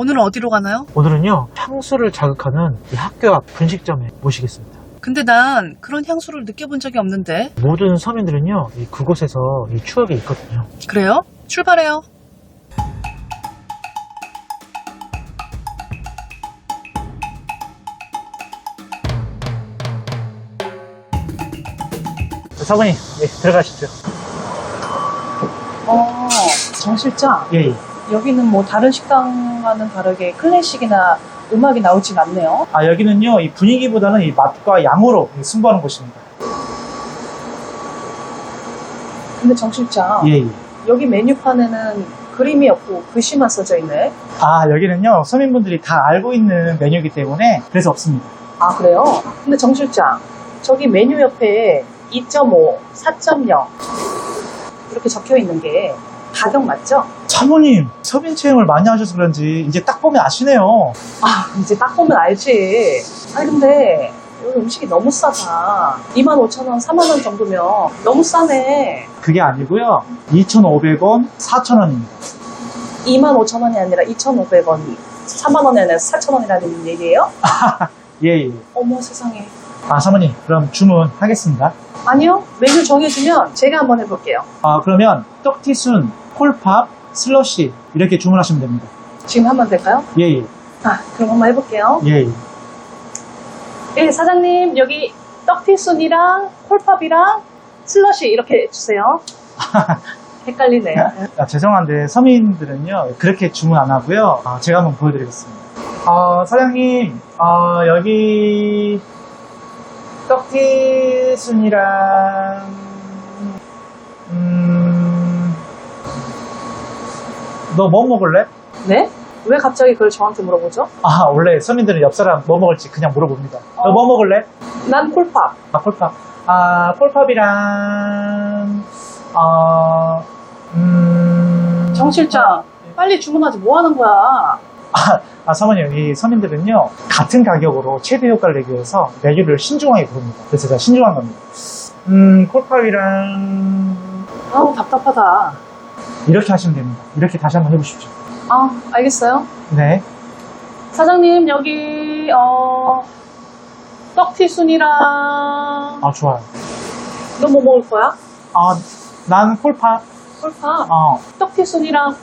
오늘은 어디로 가나요? 오늘은요 향수를 자극하는 이 학교 앞 분식점에 모시겠습니다. 근데 난 그런 향수를 느껴본 적이 없는데. 모든 서민들은요 이 그곳에서 이 추억이 있거든요. 그래요? 출발해요. 자, 사모님 네, 들어가시죠. 어, 정 실장. 예, 예. 여기는 뭐 다른 식당과는 다르게 클래식이나 음악이 나오진 않네요. 아 여기는요 이 분위기보다는 이 맛과 양으로 승부하는 곳입니다. 근데 정 실장, 예, 예. 여기 메뉴판에는 그림이 없고 글씨만 써져 있네. 아 여기는요 서민분들이 다 알고 있는 메뉴이기 때문에 그래서 없습니다. 아, 그래요? 근데 정 실장, 저기 메뉴 옆에 2.5, 4.0 이렇게 적혀 있는 게 가격 맞죠? 사모님 서민 체험을 많이 하셔서 그런지 이제 딱 보면 아시네요. 아, 이제 딱 보면 알지. 아니, 근데 여기 음식이 너무 싸다. 25,000원, 3만원 정도면 너무 싸네. 그게 아니고요 2,500원, 4,000원입니다. 25,000원이 아니라 2,500원, 3만원이 아니라 4,000원이라는 얘기예요? 예, 예. 어머 세상에. 아 사모님 그럼 주문하겠습니다. 아니요, 메뉴 정해주면 제가 한번 해볼게요. 아 그러면 떡티순, 콜팝, 슬러시 이렇게 주문하시면 됩니다. 지금 하면 될까요? 예, 예. 아, 그럼 한번 해볼게요. 예, 예. 예, 사장님, 여기 떡티순이랑 콜팝이랑 슬러시 이렇게 주세요. 헷갈리네. 아, 죄송한데 서민들은요 그렇게 주문 안 하고요. 아, 제가 한번 보여드리겠습니다. 아, 사장님 아, 여기 떡티순이랑 음, 너 뭐 먹을래? 네? 왜 갑자기 그걸 저한테 물어보죠? 아 원래 서민들은 옆 사람 뭐 먹을지 그냥 물어봅니다. 너 어. 뭐 먹을래? 난 콜팝. 아 콜팝. 아 콜팝이랑 아 음. 정 실장, 빨리 주문하지 뭐 하는 거야? 아, 아, 사모님, 이 서민들은요, 같은 가격으로 최대 효과를 내기 위해서 메뉴를 신중하게 고릅니다. 그래서 제가 신중한 겁니다. 음, 콜팝이랑, 아우, 답답하다. 이렇게 하시면 됩니다. 이렇게 다시 한번 해보십시오. 아, 알겠어요. 네. 사장님, 여기, 어, 떡티순이랑, 아, 좋아요. 너 뭐 먹을 거야? 아, 난 콜팝. 콜팝. 어, 떡티순이랑,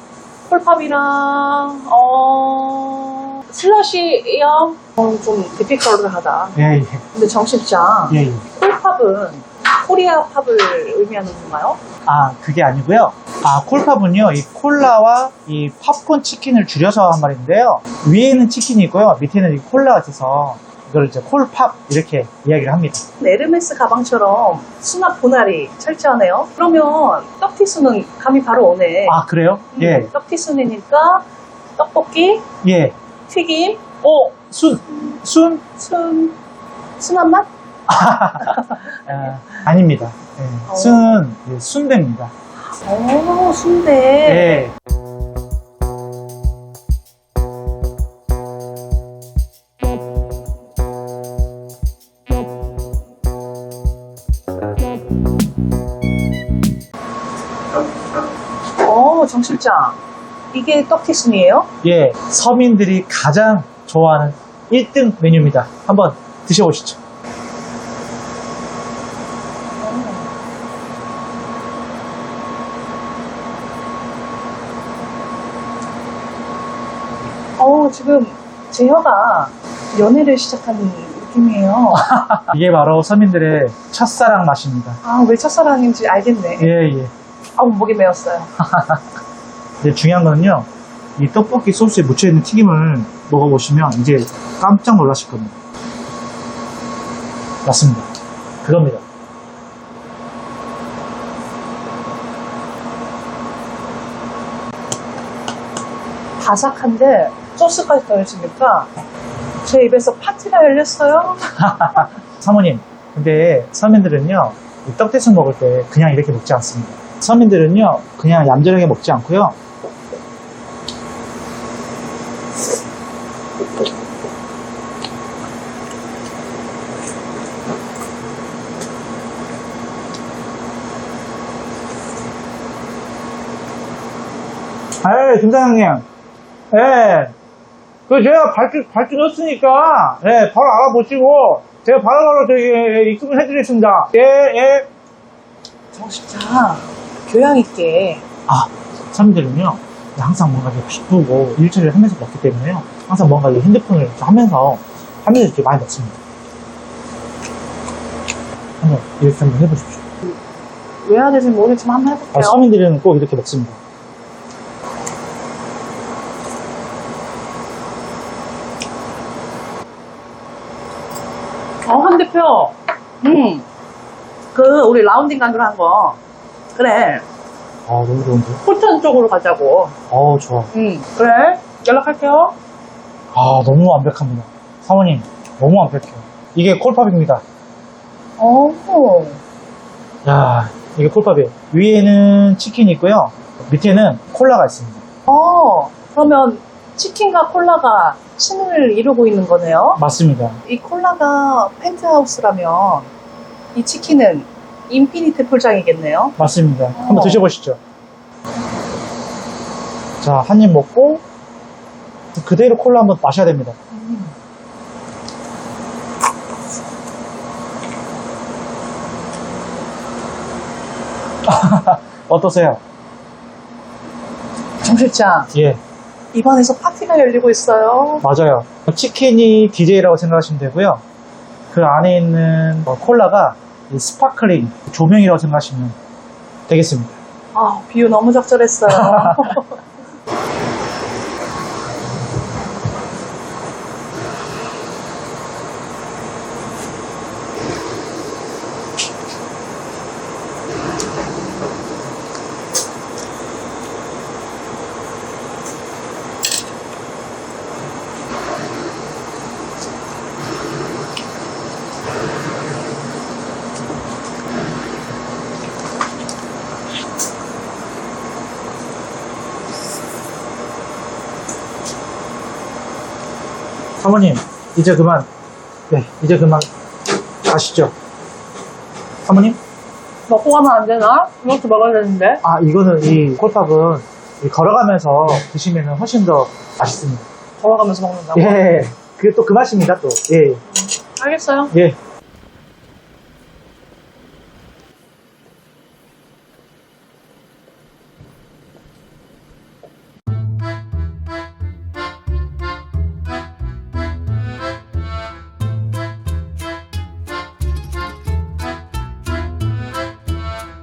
콜팝이랑, 어, 슬러시요? 어, 좀 디피컬하다. 예, 예. 근데 정실장, 예, 예. 콜팝은 코리아 팝을 의미하는 건가요? 아, 그게 아니고요. 아, 콜팝은요, 이 콜라와 이 팝콘 치킨을 줄여서 한 말인데요. 위에는 치킨이 있고요. 밑에는 이 콜라가 있어서 이걸 이제 콜팝 이렇게 이야기를 합니다. 에르메스 가방처럼 수납 보나리 철저하네요. 그러면 떡티순은 감이 바로 오네. 아, 그래요? 예, 음, 떡티순이니까 떡볶이, 예. 튀김, 어, 순, 순? 순, 순한 맛? 아, 아닙니다. 예, 어. 순은 예, 순대입니다. 오, 순대. 예. 어, 정 실장. 이게 떡티순이에요? 예, 서민들이 가장 좋아하는 1등 메뉴입니다. 한번 드셔보시죠. 어, 지금 제 혀가 연애를 시작한 느낌이에요. 이게 바로 서민들의 첫사랑 맛입니다. 아, 왜 첫사랑인지 알겠네. 예, 예. 아우, 목이 메었어요. 근데 중요한 거는요, 이 떡볶이 소스에 묻혀있는 튀김을 먹어보시면 이제 깜짝 놀라실 겁니다. 맞습니다. 그겁니다. 바삭한데 소스까지 더해지니까 제 입에서 파티가 열렸어요. 사모님, 근데 서민들은요, 이 떡대순 먹을 때 그냥 이렇게 먹지 않습니다. 서민들은요, 그냥 얌전하게 먹지 않고요, 아, 김사장님. 예. 그 제가 발주 발주 넣었으니까 예 바로 알아보시고 제가 바로바로 저기 입금을 해드리겠습니다. 예 예. 정실장 교양 있게 아 사람들은요 항상 뭔가 이렇게 바쁘고 일처리를 하면서 먹기 때문에요. 항상 뭔가 이 핸드폰을 하면서 하면서 이렇게 많이 먹습니다. 한번 이렇게 한번 해보십시오. 왜 해야 되는지 모르겠지만 한번 아, 해볼게요. 서민들은 꼭 이렇게 먹습니다. 어, 한 대표. 음. 그, 우리 라운딩 간으로 한 거. 그래. 아 너무 좋은데? 포천 쪽으로 가자고. 어 좋아. 음. 그래. 연락할게요. 아 너무 완벽합니다. 사모님 너무 완벽해요. 이게 콜팝입니다. 어. 야 이게 콜팝이에요. 위에는 치킨이 있고요. 밑에는 콜라가 있습니다. 어. 그러면 치킨과 콜라가 신을 이루고 있는 거네요. 맞습니다. 이 콜라가 펜트하우스라면 이 치킨은 인피니트 풀장이겠네요. 맞습니다. 한번 어. 드셔보시죠. 자, 한 입 먹고 그대로 콜라 한번 마셔야 됩니다. 어떠세요? 정 실장, 예, 입안에서 파티가 열리고 있어요. 맞아요. 치킨이 DJ라고 생각하시면 되고요. 그 안에 있는 어, 콜라가 이 스파클링 조명이라고 생각하시면 되겠습니다. 아, 비유 너무 적절했어요. 사모님, 이제 그만, 네, 이제 그만 가시죠. 사모님? 먹고 가면 안 되나? 이것도 먹어야 되는데. 아, 이거는 이 콜팝은 이 걸어가면서 드시면 훨씬 더 맛있습니다. 걸어가면서 먹는다고. 예, 그게 또 그 맛입니다, 또. 예, 알겠어요. 예.